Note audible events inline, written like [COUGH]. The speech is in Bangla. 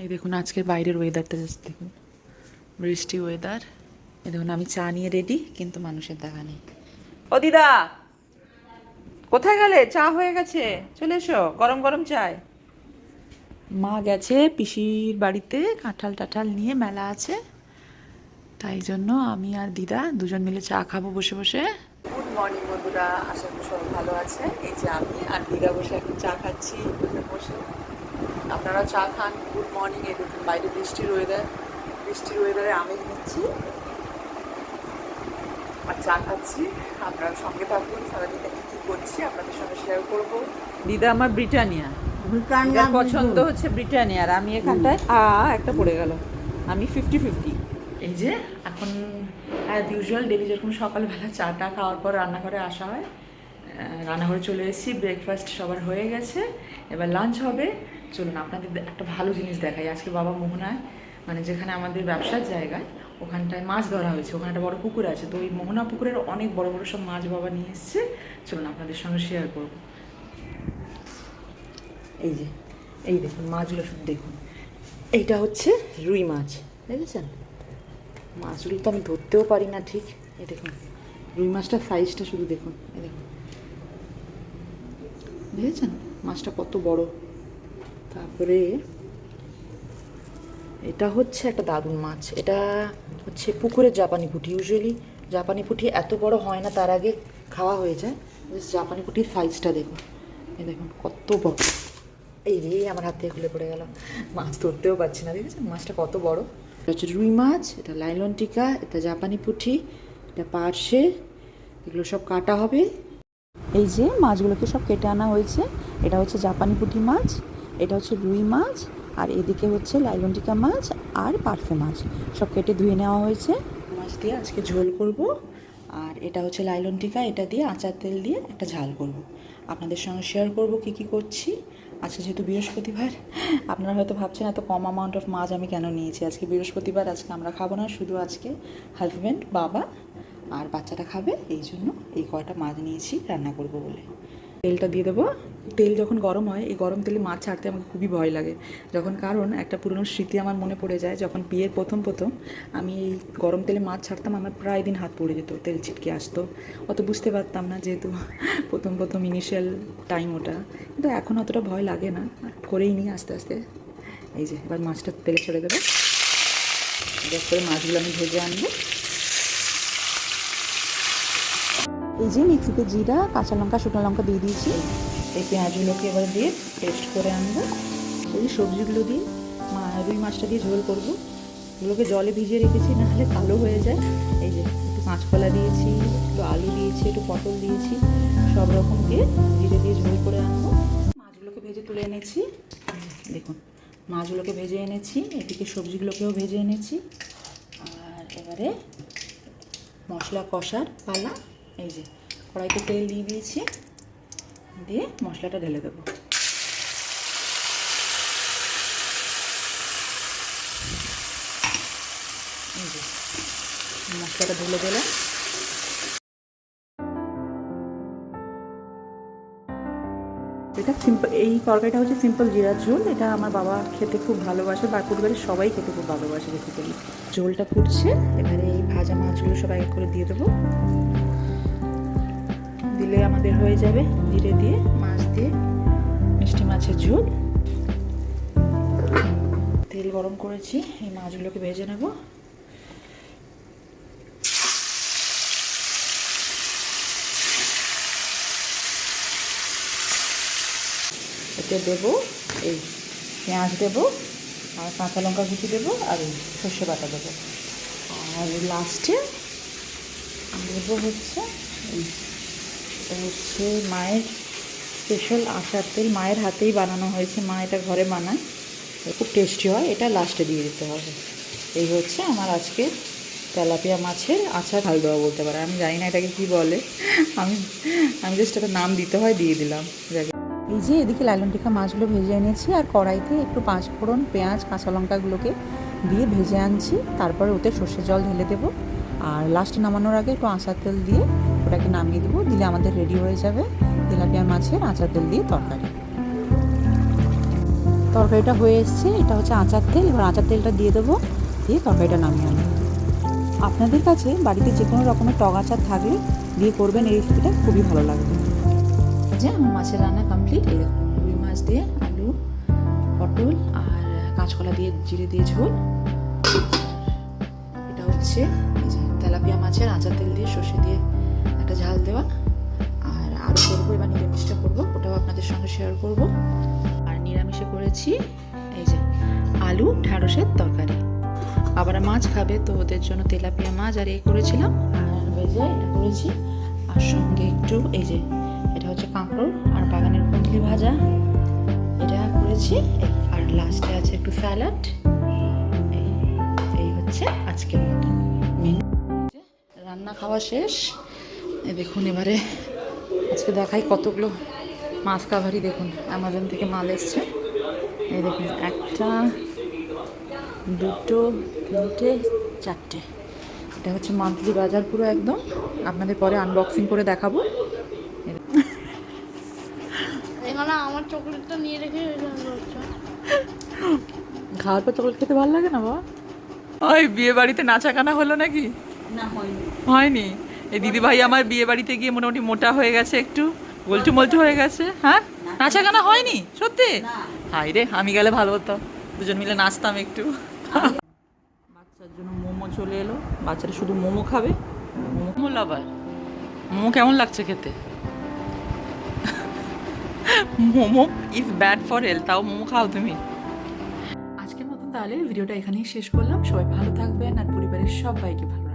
এই দেখুন, আজকের বাইরের ওয়েদারটা জাস্ট দেখুন। বৃষ্টি ওয়েদার এই দেখুন, আমি চা নিয়ে রেডি কিন্তু মানুষের দেখা নেই। ও দিদা, কোথায় গেলে? চা হয়ে গেছে। চলে এসো, গরম গরম চায়। মা গেছে পিসির বাড়িতে, কাঁঠাল টাঠাল নিয়ে মেলা আছে। তাই জন্য আমি আর দিদা দুজন মিলে চা খাব বসে বসে। গুড মর্নিং বন্ধুরা, আশা করি সবাই ভালো আছে এই যে আমি আর দিদা বসে এখন চা খাচ্ছি। বসে বসে। আপনারা চা খান গুড মর্নিং এ দেখুন বাইরে বৃষ্টির ওয়েদার বৃষ্টির ওয়েদারে আমেজ নিচ্ছি। আর চা খাচ্ছি আপনারা সঙ্গে থাকুন সারাদিন কি কি করছি আপনাদের সঙ্গে শেয়ার করব। দিদা আমার ব্রিটানিয়া। পছন্দ হচ্ছে ব্রিটানিয়া আর আমি এখানটায় আ একটা পড়ে গেল। আমি ফিফটি ফিফটি এই যে এখন অ্যাজ ইউজুয়াল ডেলি যেরকম সকালবেলা চাটা খাওয়ার পর রান্নাঘরে আসা হয় রান্নাঘরে চলে এসেছি ব্রেকফাস্ট সবার হয়ে গেছে এবার লাঞ্চ হবে চলুন, আপনাদের একটা ভালো জিনিস দেখাই। আজকে বাবা মোহনায় মানে যেখানে আমাদের ব্যবসার জায়গায়, ওখানটায় মাছ ধরা হয়েছে। ওখানে একটা বড় পুকুর আছে। তো ওই মোহনা পুকুরের অনেক বড় বড় সব মাছ বাবা নিয়ে এসছে। চলুন, আপনাদের সঙ্গে শেয়ার করব। এই যে, এই দেখুন, মাছগুলো শুধু দেখুন। এইটা হচ্ছে রুই মাছ, দেখেছেন? মাছগুলো তো আমি ধরতেও পারি না, ঠিক? এই দেখুন, রুই মাছটার সাইজটা শুধু দেখুন, এই দেখুন। দেখেছেন? মাছটা কত বড়। তারপরে এটা হচ্ছে একটা দারুণ মাছ। এটা হচ্ছে পুকুরের জাপানি পুঁটি। ইউজুয়ালি জাপানি পুঁটি এত বড় হয় না, তার আগে খাওয়া হয়ে যায়। জাপানি পুঁটির সাইজটা দেখুন। এই দেখুন কত বড়। এই রে, আমার হাত থেকে খুলে পড়ে গেল। মাছ ধরতেও পারছি না, দেখেছেন? মাছটা কত বড়। এটা হচ্ছে রুই মাছ, এটা লাইলন টিকা, এটা জাপানি পুঁটি, এটা পার্শে, এগুলো সব কাটা হবে। এই যে মাছগুলোকে সব কেটে আনা হয়েছে। এটা হচ্ছে জাপানি পুঁটি মাছ। এটা হচ্ছে রুই মাছ, আর এদিকে হচ্ছে লাইলন্টিকা মাছ আর পারফে মাছ। সব কেটে ধুয়ে নেওয়া হয়েছে। মাছ দিয়ে আজকে ঝোল করব। আর এটা হচ্ছে লাইলন্টিকা এটা দিয়ে আচার তেল দিয়ে একটা ঝাল করব। আপনাদের সঙ্গে শেয়ার করব কি কি করছি। আজকে যেহেতু বৃহস্পতিবার, আপনারা হয়তো ভাবছেন এত কম অ্যামাউন্ট অফ মাছ আমি কেন নিয়েছি? আজকে বৃহস্পতিবার, আজকে আমরা খাব না, শুধু আজকে হাজব্যান্ড বাবা আর বাচ্চাটা খাবে। এই জন্য এই কয়টা মাছ নিয়েছি রান্না করব বলে। তেলটা দিয়ে দেবো। তেল যখন গরম হয়, এই গরম তেলে মাছ ছাড়তে আমাকে খুবই ভয় লাগে। যখন কারণ একটা পুরনো স্মৃতি আমার মনে পড়ে যায়, যখন বিয়ের প্রথম প্রথম আমি এই গরম তেলে মাছ ছাড়তাম, আমার প্রায় দিন হাত পড়ে যেত, তেল ছিটকে আসতো। অত বুঝতে পারতাম না যেহেতু [LAUGHS] প্রথম প্রথম ইনিশিয়াল টাইম ওটা। কিন্তু এখন অতটা ভয় লাগে না করেই নিই আস্তে আস্তে। এই যে, এবার মাছটা তেলে ছেড়ে দেবো। করে মাছগুলো আমি ভেজে আনব। এই যে মিক্সিতে জিরা, কাঁচা লঙ্কা, শুকনো লঙ্কা দিয়ে দিয়েছি। এই পেঁয়াজগুলোকে এবার দিয়ে পেস্ট করে আনব। এই সবজিগুলো দিয়ে মা, রুই মাছটা দিয়ে ঝোল করব। এগুলোকে জলে ভিজিয়ে রেখেছি, নাহলে কালো হয়ে যায়। এই যে একটু কাঁচকলা দিয়েছি, একটু আলু দিয়েছি, একটু পটল দিয়েছি, সব রকম দিয়ে দিয়ে ঝোল করে আনব। মাছগুলোকে ভেজে তুলে এনেছি। দেখুন, মাছগুলোকে ভেজে এনেছি, এদিকে সবজিগুলোকেও ভেজে এনেছি। আর এবারে মশলা কষার পালা। এই যে কড়াইতে তেল দিয়ে দিয়েছি, দিয়ে মশলাটা ঢেলে দেবো। যে মশলাটা ঢেলে দিলাম। এটা সিম্পল এই তরকারিটা হচ্ছে সিম্পল জিরা ঝোল, এটা আমার বাবা খেতে খুব ভালোবাসে, বা পরিবারের সবাই খেতে খুব ভালোবাসে বেসিক্যালি ঝোলটা ফুটছে, এবারে এই ভাজা মাছগুলো সবাই করে দিয়ে দেবো। দিলে আমাদের হয়ে যাবে জিরে দিয়ে, মাছ দিয়ে, মিষ্টি মাছের ঝোল। তেল গরম করেছি, এই মাছগুলোকে ভেজে নেব। এতে দেবো এই পেঁয়াজ দেবো, আর কাঁচা লঙ্কা কুচি দেবো, আর সর্ষে বাটা দেবো। আর লাস্টে দেবো হচ্ছে এই এটা হচ্ছে মায়ের স্পেশাল আচার তেল মায়ের হাতেই বানানো হয়েছে। মা এটা ঘরে বানায়। খুব টেস্টি হয়। এটা লাস্টে দিয়ে দিতে হবে। এই হচ্ছে আমার আজকে তেলাপিয়া মাছের আচার। হাল দেওয়া বলতে পারে। আমি জানি না এটাকে কী বলে। আমি আমি জাস্ট একটা নাম দিতে হয়, দিয়ে দিলাম। এই যে এদিকে লালন টিকা মাছগুলো ভেজে এনেছি আর কড়াইতে একটু পাঁচ ফোড়ন পেঁয়াজ, কাঁচা লঙ্কাগুলোকে দিয়ে ভেজে আনছি। তারপরে ওতে সর্ষে জল ঢেলে দেবো। আর লাস্টে নামানোর আগে একটু আচার তেল দিয়ে ওটাকে নামিয়ে দেবো, দিলে আমাদের রেডি হয়ে যাবে তেলাপিয়া মাছের আচার তেল দিয়ে তরকারি। তরকারিটা হয়ে এসছে, এটা হচ্ছে আচার তেল, এবার আচার তেলটা দিয়ে দেবো, দিয়ে তরকারিটা নামিয়ে আনব। আপনাদের কাছে বাড়িতে যে কোনো রকমের টক আচার থাকলে দিয়ে করবেন, এই রেসিপিটা খুবই ভালো লাগবে। যে আমার মাছের রান্না কমপ্লিট এই রুই মাছ দিয়ে আলু, পটল আর কাঁচকলা দিয়ে জিরে দিয়ে ঝোল। এটা হচ্ছে তেলাপিয়া মাছের আচার তেল দিয়ে সর্ষে শেয়ার করব। আর নিরামিষে করেছি এই যে আলু, ঢ্যাঁড়সের তরকারি। আবার মাছ খাবে তো ওদের জন্য তেলাপিয়া মাছ, আর এই করেছিলাম এটা করেছি। আর সঙ্গে একটু এই যে এটা হচ্ছে কাঁকড় আর বাগানের কুঁদলি ভাজা। এটা করেছি। আর লাস্টে আছে একটু স্যালাড। এই হচ্ছে মেনু। রান্না খাওয়া শেষ। দেখুন এবারে আজকে দেখাই কতগুলো মাছ কাভারি দেখুন অ্যামাজন থেকে মাল এসছে। এই দেখুন একটা দুটো তিনটে চারটে। এটা হচ্ছে মান্থলি বাজার পুরো একদম। আপনাদের পরে আনবক্সিং করে দেখাবো। আমার চকলেটটা নিয়ে রেখে খাওয়ার পর চকলেট খেতে ভালো লাগে না বাবা? ওই বিয়ে বাড়িতে নাচা কানা হলো নাকি? না হয়নি। এই দিদি ভাই আমার বিয়ে বাড়িতে গিয়ে মোটামুটি মোটা হয়ে গেছে একটু। গোলটু মোলটু হয়ে গেছে হ্যাঁ? নাচা গানা হয়নি? সত্যি? হাই রে আমি গেলে ভালো হতো দুজন মিলে নাচতাম একটু। বাচ্চার জন্য মোমো চলে এলো। বাচ্চারা শুধু মোমো খাবে। মোমো লাভার মোমো কেমন লাগছে খেতে? Momo is bad for health তাও মোমো খাও তুমি। আজকের মতন তাহলে ভিডিওটা এখানেই শেষ করলাম। সবাই ভালো থাকবেন আর পরিবারের সবাইকে ভালো